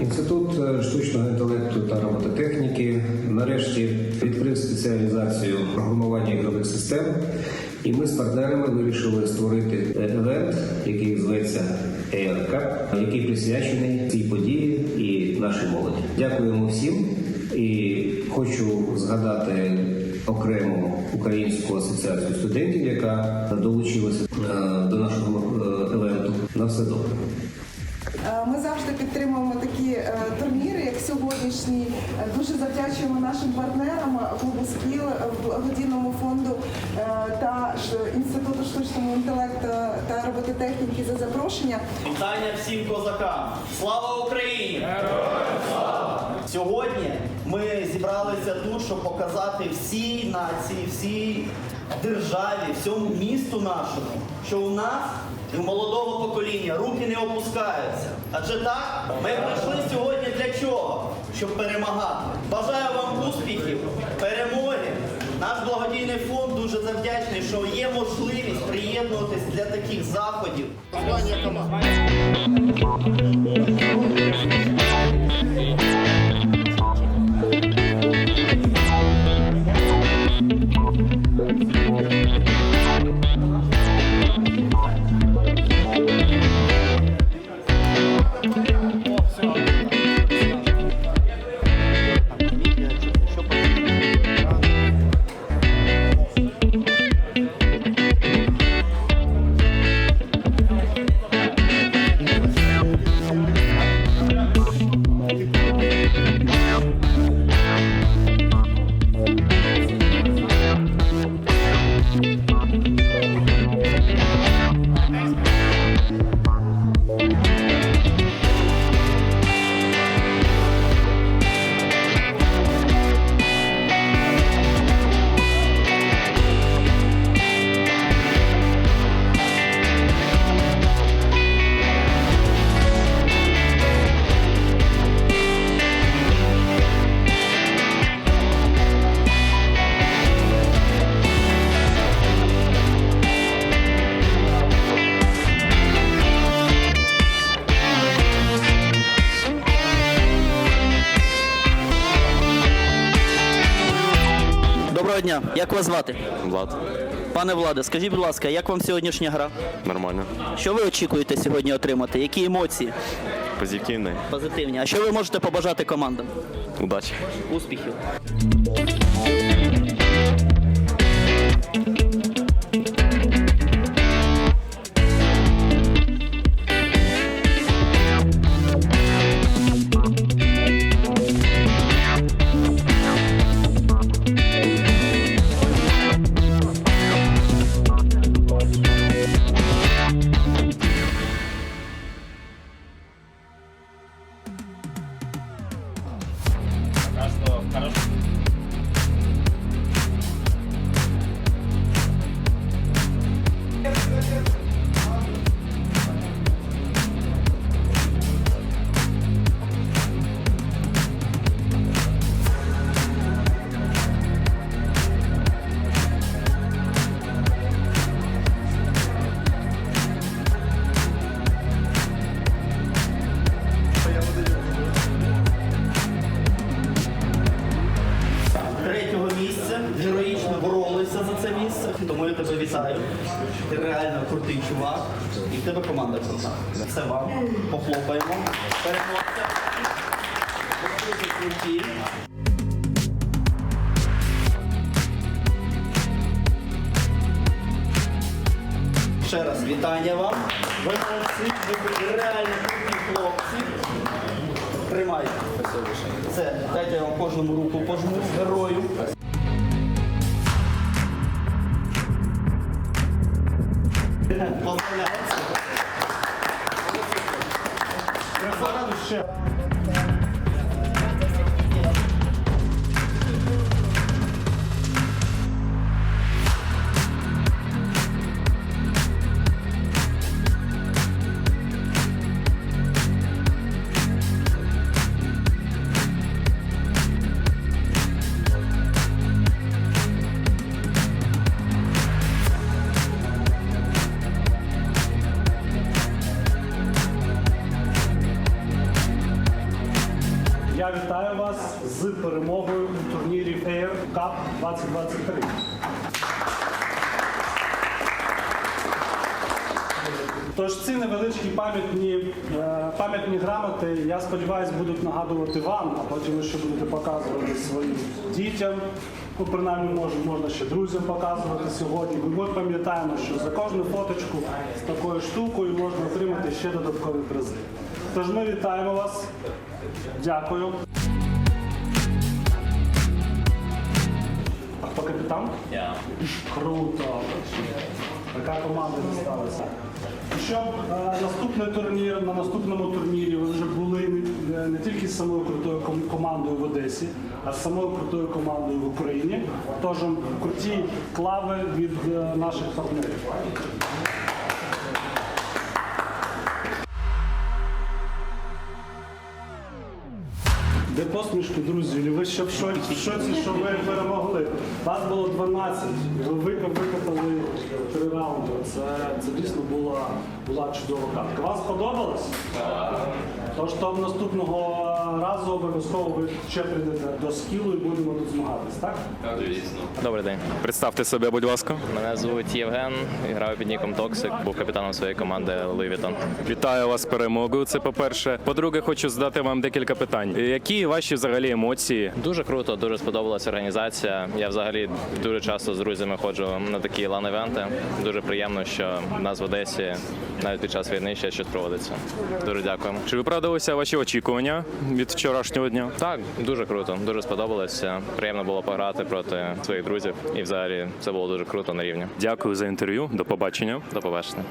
Інститут е, штучного інтелекту та робототехніки нарешті відкрив спеціалізацію програмування ігрових систем, і ми з партнерами вирішили створити евент, який зветься Cup, який присвячений цій події і нашій молоді. Дякуємо всім і хочу згадати окремо українську асоціацію студентів, яка долучилася е, до нашого евенту. На все добре. Ми завжди підтримуємо такі е, турніри, як сьогоднішній. Е, Дуже завдячуємо нашим партнерам клубу СКІЛ, благодійному фонду е, та інституту штучного інтелекту та робототехніки за запрошення. Вітання всім козакам! Слава Україні! Слава! Сьогодні ми зібралися тут, щоб показати всій нації, всій державі, всьому місту нашому, що у нас і у молодого покоління руки не опускаються. Адже так, ми прийшли сьогодні для чого? Щоб перемагати. Бажаю вам успіхів, перемоги. Наш благодійний фонд дуже завдячний, що є можливість приєднуватись для таких заходів. Доброго дня, як вас звати? Влад, Пане Владе, скажіть, будь ласка, як вам сьогоднішня гра? нормально. Що ви очікуєте сьогодні отримати? Які емоції Позитивний. позитивні? А що ви можете побажати командам? Удачі. Успіхів! Вітаю. Ти реально крутий чувак. І в тебе команда крута. Це вам. Похлопаємо. Переможця. Ви круті. Ще раз вітання вам. Ви молодці, ви реально круті хлопці. Тримайте. Це дайте я вам кожному руку пожму герою. Поздравляю. Реферат ще. Вітаю вас з перемогою у турнірі Air Cup 2023. Тож ці невеличкі пам'ятні, е, пам'ятні грамоти, я сподіваюся, будуть нагадувати вам, а потім ви ще будете показувати своїм дітям. Ну, принаймні, може, можна ще друзям показувати сьогодні. Ми пам'ятаємо, що за кожну фоточку з такою штукою можна отримати ще додаткові призи. Тож ми вітаємо вас. Дякую. А Yeah. Круто. Така команда дісталася. І Щоб е, наступний турнір, на наступному турнірі ви вже були не, не тільки з самою крутою командою в Одесі, а з самою крутою командою в Україні. Тож круті клави від е, наших партнерів. Де посмішки, друзі? Ви ще в шоці, що ви перемогли. Вас було 12, ви викопали три раунди. Це, це дійсно була, була чудова катка. Вам сподобалось? Так. Тож то наступного разу обов'язково ви ще прийдете до скілу і будемо тут змагатись, так? Добрий день. Представте себе, будь ласка. Мене звуть Євген, граю під ніком Токсик, був капітаном своєї команди Vuitton. Вітаю вас з перемогою. Це по-перше. По-друге, хочу задати вам декілька питань. Які ваші взагалі емоції? Дуже круто, дуже сподобалася організація. Я взагалі дуже часто з друзями ходжу на такі лан-івенти. Дуже приємно, що в нас в Одесі навіть під час війни ще щось проводиться. Дуже дякуємо. Чи виправдалися ваші очікування від вчорашнього дня? Так, дуже круто, дуже сподобалося. Приємно було пограти проти своїх друзів. І взагалі це було дуже круто на рівні. Дякую за інтерв'ю. До побачення. До побачення.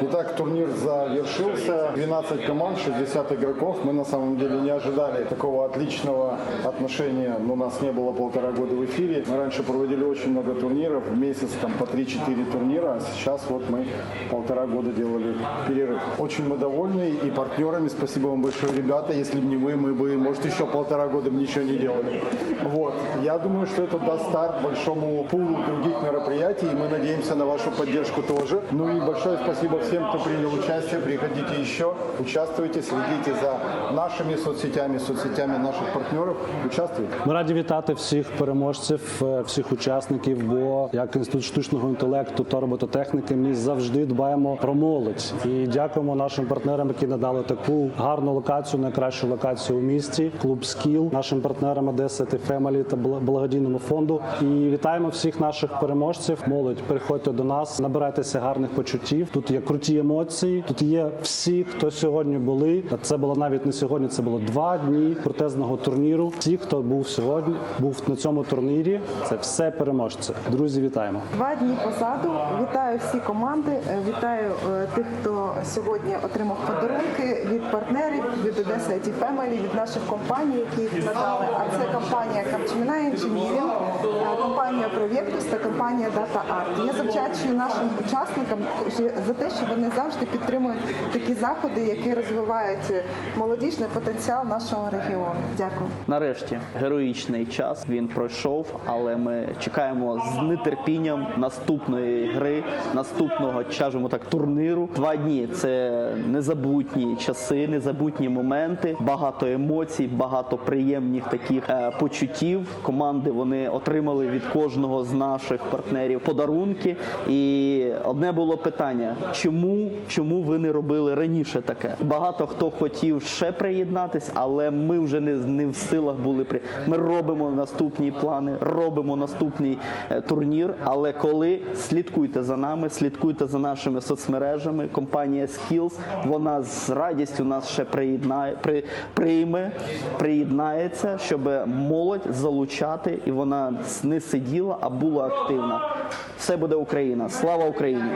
Итак, турнир завершился. 12 команд, 60 игроков. Мы на самом деле не ожидали такого отличного отношения. Ну, нас не было полтора года в эфире. Мы раньше проводили очень много турниров. В месяц там по 3-4 турнира. А сейчас вот мы полтора года делали перерыв. Очень мы довольны и партнерами. Спасибо вам большое, ребята. Если бы не вы, мы бы, может, еще полтора года бы ничего не делали. Вот. Я думаю, что это даст старт большому пулу других мероприятий. И мы надеемся на вашу поддержку тоже. Ну и большое спасибо всем, кто принял участие. Приходите еще, участвуйте, следите за нашими соцсетями, соцсетями наших партнеров. Участвуйте. Ми раді вітати всіх переможців, е, всіх учасників. Бо як інститут штучного інтелекту та робототехніки, ми завжди дбаємо про молодь і дякуємо нашим партнерам, які надали таку гарну локацію, найкращу локацію у місті. Клуб Скіл, нашим партнерам Одеса та Фемелі та бл- благодійному фонду. І вітаємо всіх наших переможців. Молодь, приходьте до нас, набирайтеся гарних почуттів. Тут є круті емоції. Тут є всі, хто сьогодні були. Це було навіть не сьогодні. Це було два дні протезного турніру. Всі, хто був сьогодні, був на цьому турнірі. Це все переможці. Друзі, вітаємо. Два дні позаду. Вітаю всі команди. е, Вітаю е, тих, хто сьогодні отримав подарунки від партнерів, від Одеса IT Family, від наших компаній, які їх надали. А це компанія Engineering, е, компанія Proyectus та компанія Data Art. Я завдячую нашим учасникам за те, що вони завжди підтримують такі заходи, які розвивають молодіжний потенціал нашого регіону. Дякую. Нарешті героїчний час він пройшов, але ми чекаємо з нетерпінням наступної гри, наступного, скажімо так, турніру. Два дні це незабутні часи, незабутні моменти, багато емоцій, багато приємних таких е, почуттів. Команди вони отримали від кожного з наших партнерів подарунки. І одне було питання: чому, чому ви не робили раніше таке? Багато хто хотів ще приєднатись, але ми вже не, не в силах були при. Ми робимо наступні плани, робимо наступний е, турнір. Але коли слідкуйте за нами, слідкуйте за нашими соцмережами. Компанія Skills, вона з радістю нас ще приєднає, при, прийме, приєднається, щоб молодь залучати, і вона не сиділа, а була активна. Все буде Україна. Слава Україні!